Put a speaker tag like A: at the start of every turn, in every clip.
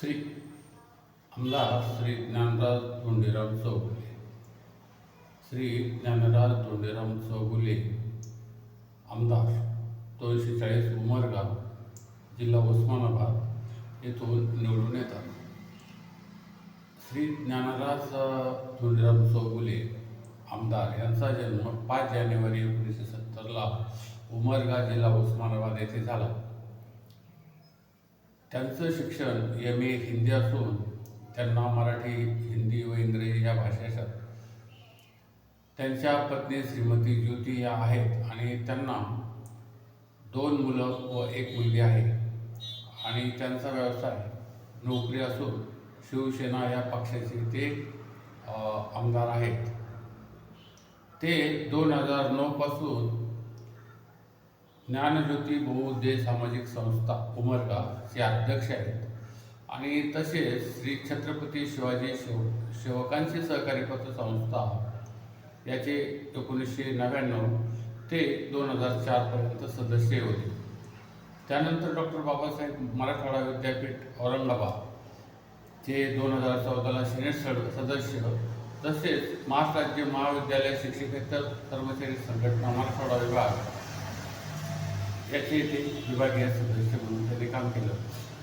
A: श्री आमदार श्री ज्ञानराज धोंडीराम चौगुले. श्री ज्ञानराज धोंडीराम चौगुले आमदार दोनशे चाळीस उमरगाव जिल्हा उस्मानाबाद येथून निवडून येतात. श्री ज्ञानराज धोंडीराम चौगुले आमदार यांचा जन्म पाच जानेवारी एकोणीसशे सत्तरला उमरगा जिल्हा उस्मानाबाद येथे झाला. त्यांचं शिक्षण एम ए हिंदी असून त्यांना मराठी हिंदी व इंग्रजी या भाषा येतात. त्यांच्या पत्नी श्रीमती ज्योती या आहेत आणि त्यांना दोन मुलं व एक मुलगी आहे. आणि त्यांचा व्यवसाय नोकरी असून शिवसेना या पक्षाचे ते आमदार आहेत. ते दोन हजार नऊपासून ज्ञानज्योती बहुउद्देय सामाजिक संस्था उमरगा चे अध्यक्ष आहेत. आणि तसेच श्री छत्रपती शिवाजी शिव सेवकांची सहकारी पतसंस्था याचे एकोणीसशे नव्याण्णव ते दोन हजार चारपर्यंत सदस्य होते. त्यानंतर डॉक्टर बाबासाहेब मराठवाडा विद्यापीठ औरंगाबाद ते दोन हजार चौदाला सिनेट सदस्य तसेच महाराष्ट्र राज्य महाविद्यालय शिक्षकेतर कर्मचारी संघटना मराठवाडा विभाग याचे ते विभागीय सदस्य म्हणून त्यांनी काम केलं.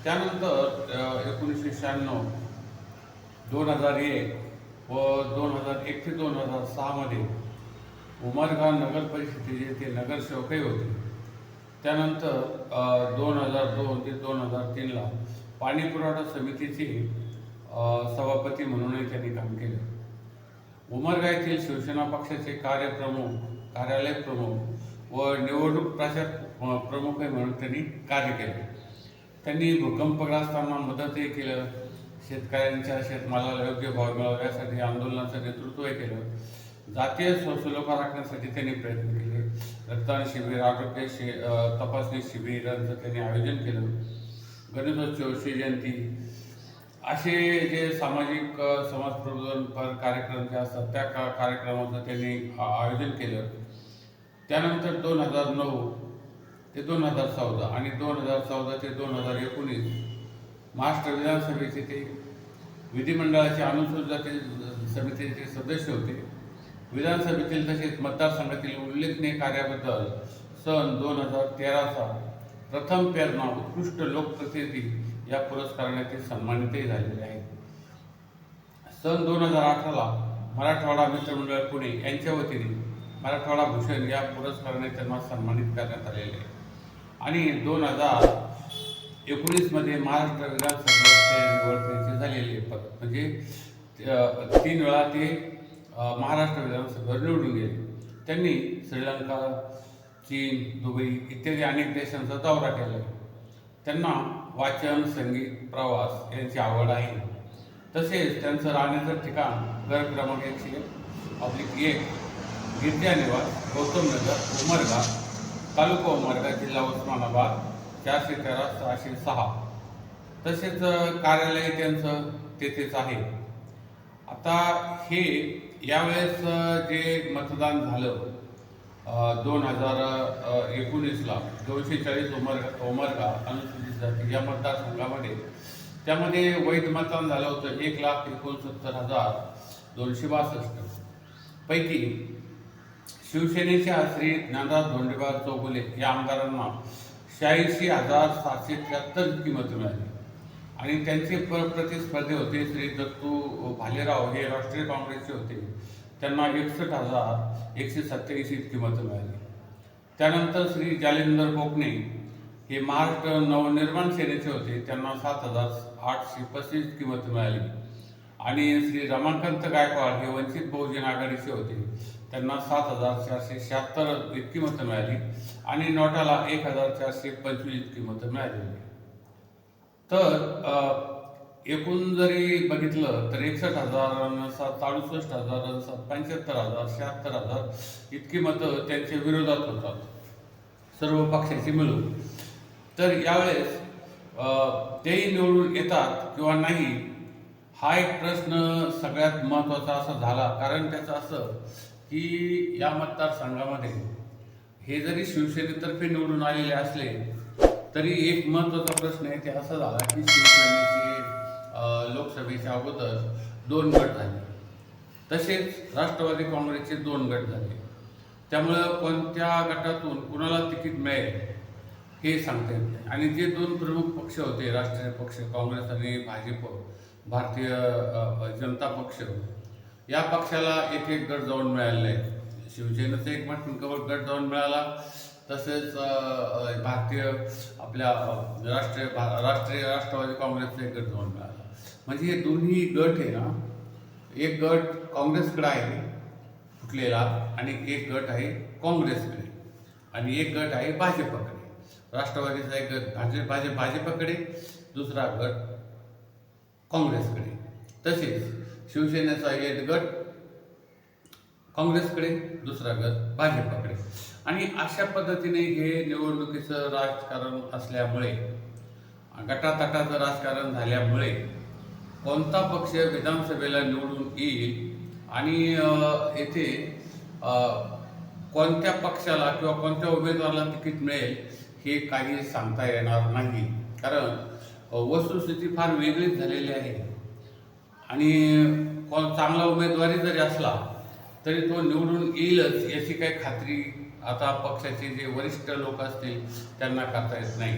A: त्यानंतर एकोणीसशे शहाण्णव दोन हजार एक व दोन हजार एक ते दोन हजार सहामध्ये उमरगाव नगर परिषदेचे ते नगरसेवकही होते. त्यानंतर दोन हजार दोन ते दोन हजार तीनला पाणी पुरवठा समितीचे सभापती म्हणूनही त्यांनी काम केलं. उमरगा येथील शिवसेना पक्षाचे कार्यप्रमुख कार्यालय प्रमुख व निवडणूक प्रचार प्रमुख म्हणून त्यांनी कार्य केले. त्यांनी भूकंपग्रस्तांना मदतही केलं. शेतकऱ्यांच्या शेतमालाला योग्य भाव मिळावा यासाठी आंदोलनाचं नेतृत्वही केलं. जातीय सुलोका राखण्यासाठी त्यांनी प्रयत्न केले. रक्तदान शिबिर आरोग्य शि तपासणी शिबिरांचं त्यांनी आयोजन केलं. गणेशोत्सव शिवजयंती असे जे सामाजिक समाजप्रबोधनपर कार्यक्रम जे असतात त्या का कार्यक्रमाचं त्यांनी आयोजन केलं. त्यानंतर दोन हजार नऊ ते दोन हजार चौदा आणि दोन हजार चौदा ते दोन हजार एकोणीस महाराष्ट्र विधानसभेचे ते विधिमंडळाचे अनुसूचित जाती समितीचे सदस्य होते. विधानसभेतील तसेच मतदारसंघातील उल्लेखनीय कार्याबद्दल सन दोन हजार तेराचा प्रथम प्रेरणा उत्कृष्ट लोकप्रतिनिधी या पुरस्काराने ते सन्मानितही झालेले आहेत. सन दोन हजार अठराला मराठवाडा मित्रमंडळ पुणे यांच्या वतीने मराठवाडा भूषण या पुरस्काराने त्यांना सन्मानित करण्यात आलेले आहे. आणि दोन हजार एकोणीसमध्ये महाराष्ट्र विधानसभेचे निवड त्यांची झालेली आहे. म्हणजे तीन वेळा ते महाराष्ट्र विधानसभेवर निवडून गेले. त्यांनी श्रीलंका चीन दुबई इत्यादी अनेक देशांचा दौरा केला. आहे त्यांना वाचन संगीत प्रवास यांची आवड आहे. तसेच त्यांचं राहण्याचं ठिकाण घर क्रमांक एकशे ऑब्लिक एक गिरजा निवास गौतम नगर उमरगा तालुका उमरगा जिल्हा उस्मानाबाद चारशे तेरा सहाशे सहा. तसेच कार्यालय त्यांचं तेथेच आहे. आता हे यावेळेस जे मतदान झालं दोन हजार एकोणीसला दोनशे चाळीस उमर उमरगा अनुसूचित जाती या मतदारसंघामध्ये त्यामध्ये वैध मतदान झालं होतं एक लाख एकोणसत्तर हजार दोनशे बासष्ट. पैकी शिवसेनेच्या श्री ज्ञानदास धोंडेबा चौगुले या आमदारांना शहाऐंशी हजार सातशे त्र्याहत्तर किंमत मिळाली. आणि त्यांचे प्र प्रतिस्पर्धी होते श्री दत्तू भालेराव हे राष्ट्रीय काँग्रेसचे होते. त्यांना एकसष्ट हजार एकशे सत्त्याऐंशी किंमत मिळाली. त्यानंतर श्री जालेंदर कोकणे हे महाराष्ट्र नवनिर्माण सेनेचे होते. त्यांना सात हजार आठशे पस्तीस किंमत मिळाली. आणि श्री रमाकांत गायकवाड हे वंचित बहुजन आघाडीचे होते. त्यांना सात हजार चारशे शहात्तर इतकी मतं मिळाली आणि नोटाला एक हजार चारशे पंचवीस इतकी मतं मिळालेली तर एकूण जरी बघितलं तर एकसष्ट हजार सात अडुसष्ट हजार सात पंच्याहत्तर हजार शहात्तर हजार इतकी मतं त्यांच्या विरोधात होतात. सर्व पक्षाची मिळून. तर यावेळेस तेही निवडून येतात किंवा नाही हा एक प्रश्न सगळ्यात महत्त्वाचा असा झाला. कारण त्याचं असं की या मतदारसंघामध्ये हे जरी शिवसेनेतर्फे निवडून आलेले असले तरी एक महत्त्वाचा प्रश्न आहे ते असा झाला की शिवसेनेचे लोकसभेच्या अगोदर दोन गट झाले. तसेच राष्ट्रवादी काँग्रेसचे दोन गट झाले. त्यामुळं कोणत्या गटातून कुणाला तिकीट मिळेल हे सांगता येत नाही. आणि जे दोन प्रमुख पक्ष होते राष्ट्रीय पक्ष काँग्रेस आणि भाजप भारतीय जनता पक्ष. या पक्षाला एक एक गट जाऊन मिळाले आहे शिवसेनेचं एक मत गट जाऊन मिळाला. तसेच भारतीय आपल्या राष्ट्रीय भा- राष्ट्रीय राष्ट्रवादी काँग्रेसचा एक गट जाऊन मिळाला. म्हणजे हे दोन्ही गट आहे ना एक गट काँग्रेसकडे आहे फुटलेला आणि एक गट आहे काँग्रेसकडे आणि एक गट आहे भाजपकडे. राष्ट्रवादीचा एक गट भाजप भाजप भाजपकडे दुसरा गट काँग्रेसकडे. तसेच शिवसेनेचा एक गट काँग्रेसकडे दुसरा गट भाजपकडे. आणि अशा पद्धतीने हे निवडणुकीचं राजकारण असल्यामुळे गटातटाचं राजकारण झाल्यामुळे कोणता पक्ष विधानसभेला निवडून येईल आणि येथे कोणत्या पक्षाला किंवा कोणत्या उमेदवाराला तिकीट मिळेल हे काही सांगता येणार नाही. कारण वस्तुस्थिती फार वेगळीच झालेली आहे. आणि कोण चांगला उमेदवारी जरी असला तरी तो निवडून येईलच याची काही खात्री आता पक्षाचे जे वरिष्ठ लोक असतील त्यांना करता येत नाही.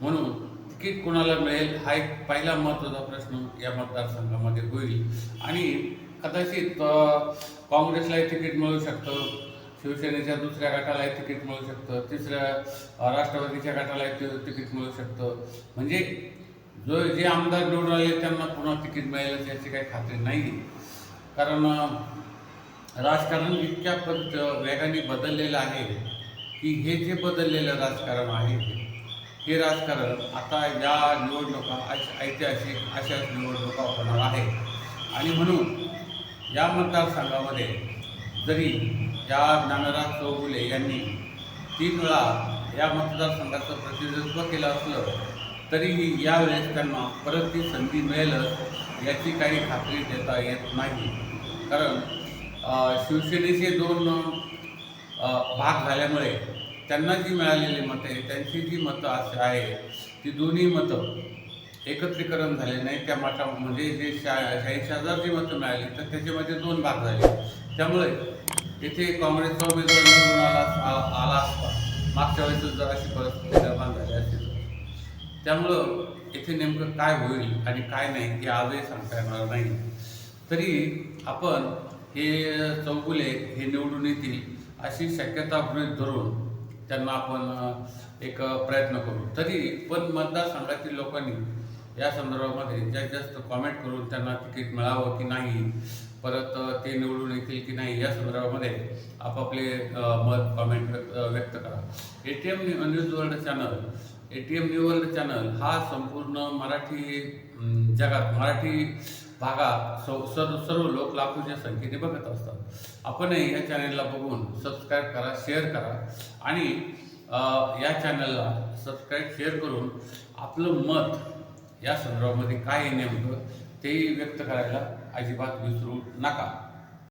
A: म्हणून तिकीट कोणाला मिळेल हा एक पहिला महत्त्वाचा प्रश्न या मतदारसंघामध्ये होईल. आणि कदाचित काँग्रेसलाही तिकीट मिळू शकतं. शिवसेनेच्या दुसऱ्या गटालाही तिकीट मिळू शकतं तिसऱ्या राष्ट्रवादीच्या गटाला एक तिकीट मिळू शकतं. म्हणजे जो जे आमदार निवडून आले त्यांना पुन्हा तिकीट मिळेल याची काही खात्री नाही कारण राजकारण इतक्या पद वेगाने बदललेलं आहे की हे जे बदललेलं राजकारण आहे हे राजकारण आता या निवडणुका ऐतिहासिक अशाच निवडणुका होणार आहे आणि म्हणून या मतदारसंघामध्ये जरी या ज्ञानराज चौगुले यांनी तीन वेळा या मतदारसंघाचं प्रतिनिधित्व केलं असलं तरीही यावेळेस त्यांना परत ती संधी मिळेलच याची काही खात्री देता येत नाही. कारण शिवसेनेचे दोन भाग झाल्यामुळे त्यांना जी मिळालेली मतं आहे त्यांची जी मतं अशी आहे ती दोन्ही मतं एकत्रीकरण झाले नाही त्या मता म्हणजे जे शा शहाऐंशी हजार जी मतं मिळाली तर त्याच्यामध्ये दोन भाग झाले. त्यामुळे इथे काँग्रेसचा उमेदवार निवडून आला आ- आला असता. मागच्या वेळेस जर अशी परिस्थिती निर्माण झाली असेल तर. त्यामुळं इथे नेमकं काय होईल आणि काय नाही हे आजही सांगता येणार नाही. तरी आपण हे चौगुले हे निवडून येतील अशी शक्यता गृहित धरून त्यांना आपण एक प्रयत्न करू. तरी पण मतदारसंघातील लोकांनी या संदर्भामध्ये जास्तीत जास्त कॉमेंट करून त्यांना तिकीट मिळावं की नाही परत ते निवडून येतील की नाही या संदर्भामध्ये आपापले मत कॉमेंट व्यक्त व्यक्त करा. A T M news world channel A T M new world channel हा संपूर्ण मराठी जगात मराठी भागात सौ सर्व सर्व लोक लाखोच्या संख्येने बघत असतात. आपणही या चॅनलला बघून सबस्क्राईब करा शेअर करा आणि या चॅनलला सबस्क्राईब शेअर करून आपलं मत या संदर्भामध्ये काय आहे नेमकं तेही व्यक्त करायला अजिबात विसरू नका.